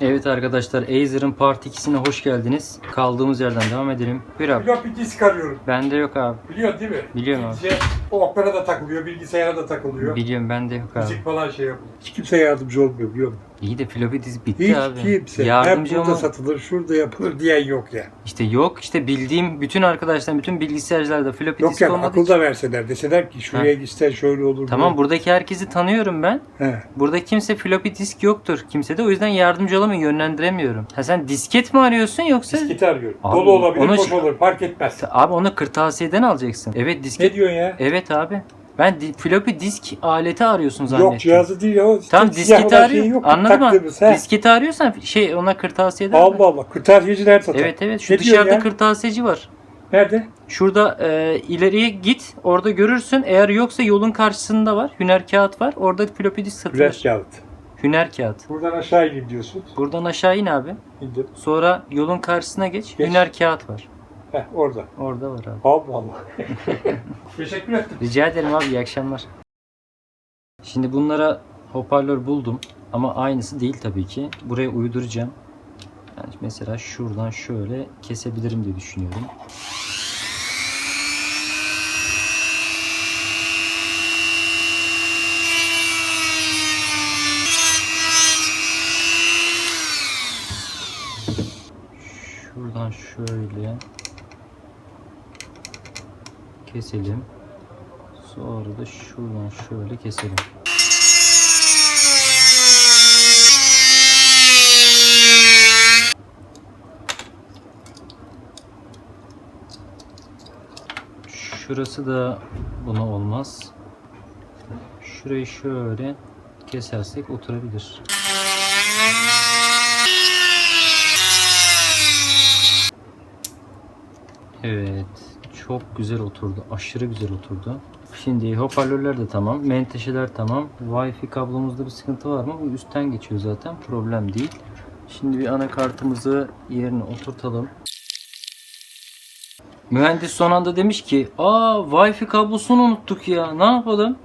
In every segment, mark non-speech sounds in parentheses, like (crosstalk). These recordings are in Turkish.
Evet arkadaşlar Acer'ın Part 2'sine hoş geldiniz. Kaldığımız yerden devam edelim. Buyur abi. Floppy disk arıyorum. Bende yok abi. Biliyorsun değil mi? Biliyorum abi. O oklara da takılıyor, bilgisayara da takılıyor. Biliyorum bende yok abi. Müzik falan şey yapıyor. Hiç kimse yardımcı olmuyor biliyor musun? İyi de floppy disk bitti Hiç abi. kimse. Yardımcı Hep burada ama satılır, şurada yapılır diyen yok ya. işte yok işte bildiğim bütün arkadaşlar bütün bilgisayarcılarda floppy Yok disk yani olmadı. akılda verseler deseler ki şuraya gitsen şöyle olur. Tamam böyle. buradaki herkesi tanıyorum ben. He. Burada kimse floppy disk yoktur. Kimse de o yüzden yardımcı olamıyor, yönlendiremiyorum. Ha sen disket mi arıyorsun yoksa? Disketi arıyorum. Abi, Dolu olabilir, onu- boş olur. Fark etmez. Abi onu kırtasiyeden alacaksın. Evet disket. Ne diyorsun ya? Evet abi. Ben di- floppy disk aleti arıyorsun zannettim. Yok cihazı değil o. Siyah disketi arıyor. Anladın mı? Disketi arıyorsan şey ona kırtasiyeden. al. Allah Allah. Kırtasiyeciler satar. Evet evet şu Ne dışarıda ya? kırtasiyeci var. Nerede? Şurada e, ileriye git orada görürsün. Eğer yoksa yolun karşısında var. Hüner kağıt var. Orada floppy disk satılır. Güreş kağıt. Hüner kağıt. Buradan aşağı ineyim diyorsun. Buradan aşağı in abi. İndim. Sonra yolun karşısına geç. Geç. Hüner kağıt var. Heh orada. Orada var abi. Allah Allah. (laughs) Teşekkür ettim. Rica ederim abi iyi akşamlar. Şimdi bunlara hoparlör buldum ama aynısı değil tabii ki. Buraya uyduracağım. Yani mesela şuradan şöyle kesebilirim diye düşünüyorum. Şuradan şöyle keselim. Sonra da şuradan şöyle keselim. Şurası da buna olmaz. Şurayı şöyle kesersek oturabilir. Evet. Çok güzel oturdu. Aşırı güzel oturdu. Şimdi hoparlörler de tamam. Menteşeler tamam. Wi-Fi kablomuzda bir sıkıntı var mı? Bu üstten geçiyor zaten. Problem değil. Şimdi bir anakartımızı yerine oturtalım. Mühendis son anda demiş ki Aa Wi-Fi kablosunu unuttuk ya. Ne yapalım?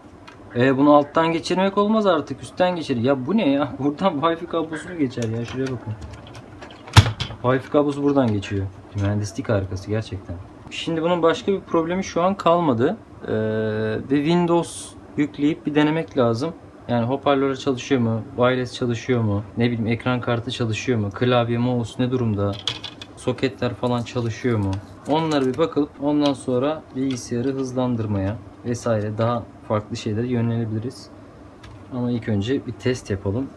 E bunu alttan geçirmek olmaz artık. Üstten geçir. Ya bu ne ya? (laughs) Buradan Wi-Fi kablosunu geçer ya. Şuraya bakın. Wi-Fi kablosu buradan geçiyor. Mühendislik harikası gerçekten. Şimdi bunun başka bir problemi şu an kalmadı. Ee, ve Windows yükleyip bir denemek lazım. Yani hoparlörü çalışıyor mu? Wireless çalışıyor mu? Ne bileyim ekran kartı çalışıyor mu? Klavye, mouse ne durumda? Soketler falan çalışıyor mu? Onlara bir bakıp ondan sonra bilgisayarı hızlandırmaya vesaire daha farklı şeylere yönelebiliriz. Ama ilk önce bir test yapalım.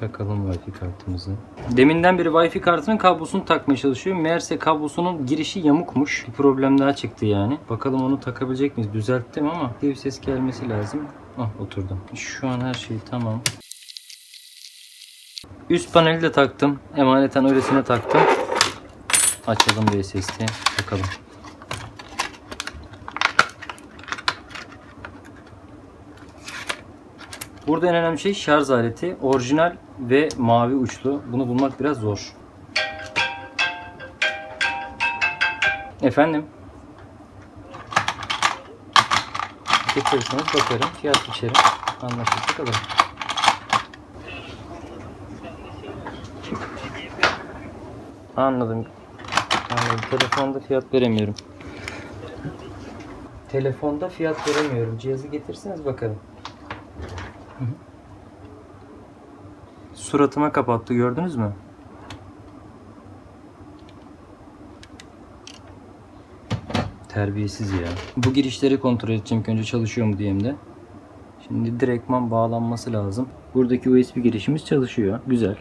Takalım Wi-Fi kartımızı. Deminden beri Wi-Fi kartının kablosunu takmaya çalışıyor. Meğerse kablosunun girişi yamukmuş. Bir problem daha çıktı yani. Bakalım onu takabilecek miyiz? Düzelttim ama bir ses gelmesi lazım. Ah oturdu. Şu an her şey tamam. Üst paneli de taktım. Emaneten öylesine taktım. Açalım SSD. Bakalım. Burada en önemli şey şarj aleti. Orijinal ve mavi uçlu. Bunu bulmak biraz zor. Efendim? Getirirseniz bakarım. Fiyat biçerim. Anlaşırsak alırım. Anladım. Anladım. Telefonda fiyat veremiyorum. Telefonda fiyat veremiyorum. Cihazı getirseniz bakarım. Suratıma kapattı gördünüz mü? Terbiyesiz ya. Bu girişleri kontrol edeceğim önce çalışıyor mu diyeyim de. Şimdi direktman bağlanması lazım. Buradaki USB girişimiz çalışıyor. Güzel.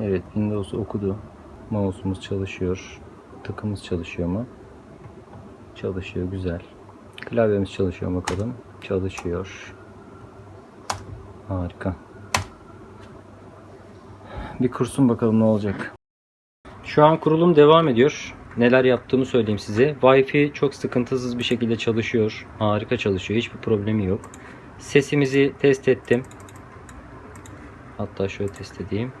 Evet Windows okudu. Mouse'umuz çalışıyor. Takımız çalışıyor mu? Çalışıyor güzel. Klavyemiz çalışıyor bakalım. Çalışıyor. Harika. Bir kursun bakalım ne olacak. Şu an kurulum devam ediyor. Neler yaptığımı söyleyeyim size. Wi-Fi çok sıkıntısız bir şekilde çalışıyor. Harika çalışıyor. Hiçbir problemi yok. Sesimizi test ettim. Hatta şöyle test edeyim.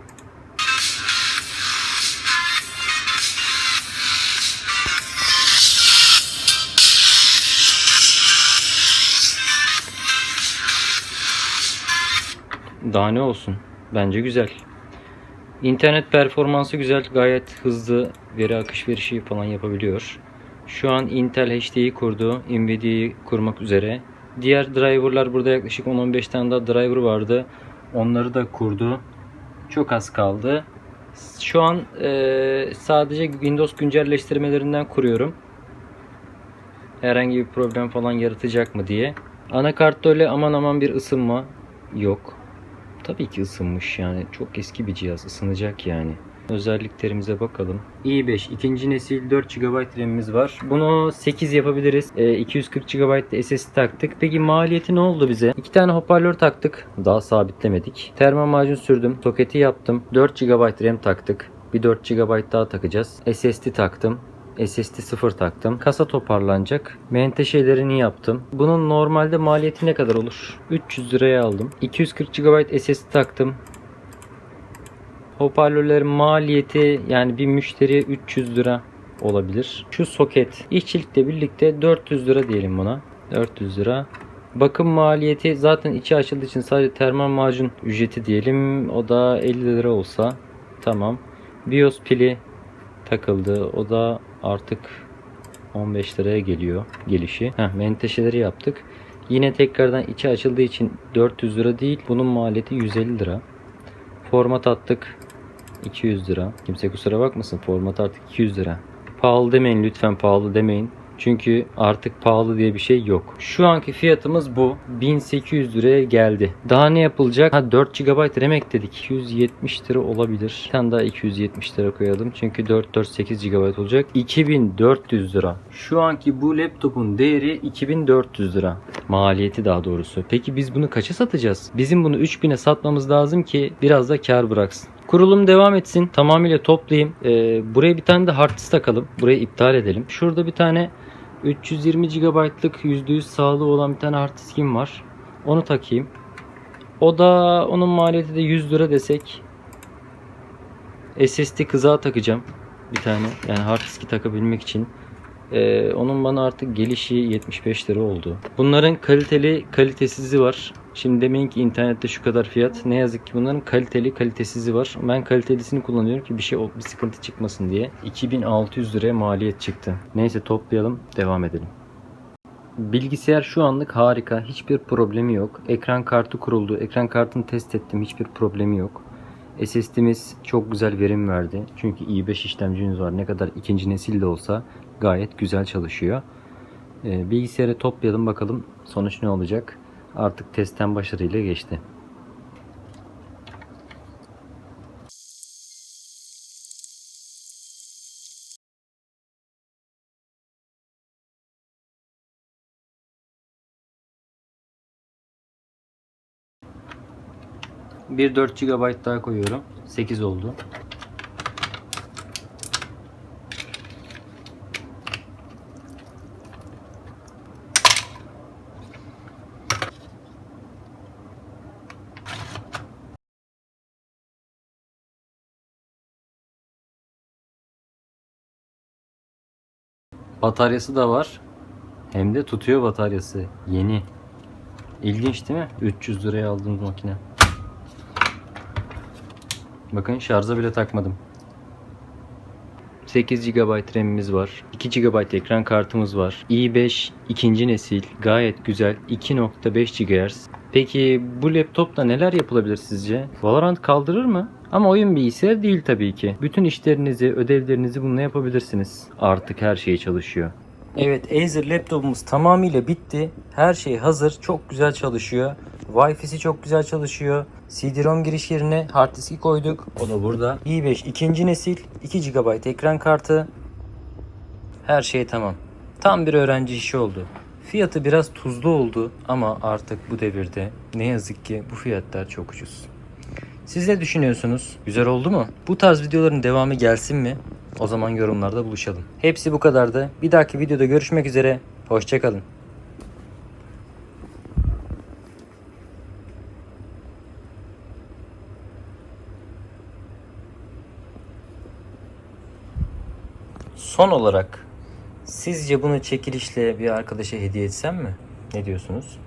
Daha ne olsun? Bence güzel. İnternet performansı güzel. Gayet hızlı veri akış verişi falan yapabiliyor. Şu an Intel HD'yi kurdu. Nvidia'yı kurmak üzere. Diğer driverlar burada yaklaşık 10-15 tane daha driver vardı. Onları da kurdu. Çok az kaldı. Şu an eee, sadece Windows güncelleştirmelerinden kuruyorum. Herhangi bir problem falan yaratacak mı diye. Anakartta öyle aman aman bir ısınma yok. Tabii ki ısınmış yani. Çok eski bir cihaz. ısınacak yani. Özelliklerimize bakalım. i5 ikinci nesil 4 GB RAM'imiz var. Bunu 8 yapabiliriz. Ee, 240 GB SSD taktık. Peki maliyeti ne oldu bize? İki tane hoparlör taktık. Daha sabitlemedik. Termal macun sürdüm. Soketi yaptım. 4 GB RAM taktık. Bir 4 GB daha takacağız. SSD taktım. SSD 0 taktım. Kasa toparlanacak. Menteşelerini yaptım. Bunun normalde maliyeti ne kadar olur? 300 liraya aldım. 240 GB SSD taktım. Hoparlörlerin maliyeti yani bir müşteriye 300 lira olabilir. Şu soket işçilikle birlikte 400 lira diyelim buna. 400 lira. Bakım maliyeti zaten içi açıldığı için sadece termal macun ücreti diyelim. O da 50 lira olsa tamam. BIOS pili takıldı. O da artık 15 liraya geliyor gelişi. Heh, menteşeleri yaptık. Yine tekrardan içi açıldığı için 400 lira değil. Bunun maliyeti 150 lira. Format attık. 200 lira. Kimse kusura bakmasın. Format artık 200 lira. Pahalı demeyin lütfen pahalı demeyin. Çünkü artık pahalı diye bir şey yok. Şu anki fiyatımız bu. 1800 liraya geldi. Daha ne yapılacak? Ha 4 GB RAM ekledik. 270 lira olabilir. Bir tane daha 270 lira koyalım. Çünkü 4 4 8 GB olacak. 2400 lira. Şu anki bu laptopun değeri 2400 lira. Maliyeti daha doğrusu. Peki biz bunu kaça satacağız? Bizim bunu 3000'e satmamız lazım ki biraz da kar bıraksın. Kurulum devam etsin. Tamamıyla toplayayım. Ee, buraya bir tane de hard disk takalım. Burayı iptal edelim. Şurada bir tane 320 GB'lık %100 sağlığı olan bir tane hard diskim var. Onu takayım. O da onun maliyeti de 100 lira desek. SSD kızağı takacağım. Bir tane. Yani hard diski takabilmek için. Ee, onun bana artık gelişi 75 lira oldu. Bunların kaliteli kalitesizi var. Şimdi demeyin ki internette şu kadar fiyat. Ne yazık ki bunların kaliteli kalitesizi var. Ben kalitelisini kullanıyorum ki bir şey bir sıkıntı çıkmasın diye. 2600 liraya maliyet çıktı. Neyse toplayalım devam edelim. Bilgisayar şu anlık harika. Hiçbir problemi yok. Ekran kartı kuruldu. Ekran kartını test ettim. Hiçbir problemi yok. SSD'miz çok güzel verim verdi. Çünkü i5 işlemcimiz var. Ne kadar ikinci nesil de olsa gayet güzel çalışıyor. Ee, bilgisayarı toplayalım bakalım sonuç ne olacak. Artık testten başarıyla geçti. Bir 4 GB daha koyuyorum. 8 oldu. Bataryası da var. Hem de tutuyor bataryası. Yeni. İlginç değil mi? 300 liraya aldığımız makine. Bakın şarja bile takmadım. 8 GB RAM'imiz var. 2 GB ekran kartımız var. i5 ikinci nesil gayet güzel 2.5 GHz. Peki bu laptopla neler yapılabilir sizce? Valorant kaldırır mı? Ama oyun bilgisayarı değil tabii ki. Bütün işlerinizi, ödevlerinizi bununla yapabilirsiniz. Artık her şey çalışıyor. Evet Acer laptopumuz tamamıyla bitti. Her şey hazır. Çok güzel çalışıyor. Wi-Fi'si çok güzel çalışıyor. CD-ROM giriş yerine hard diski koyduk. O da burada. i5 ikinci nesil 2 GB ekran kartı. Her şey tamam. Tam bir öğrenci işi oldu. Fiyatı biraz tuzlu oldu ama artık bu devirde ne yazık ki bu fiyatlar çok ucuz. Siz ne düşünüyorsunuz? Güzel oldu mu? Bu tarz videoların devamı gelsin mi? O zaman yorumlarda buluşalım. Hepsi bu kadardı. Bir dahaki videoda görüşmek üzere. Hoşçakalın. Son olarak sizce bunu çekilişle bir arkadaşa hediye etsem mi? Ne diyorsunuz?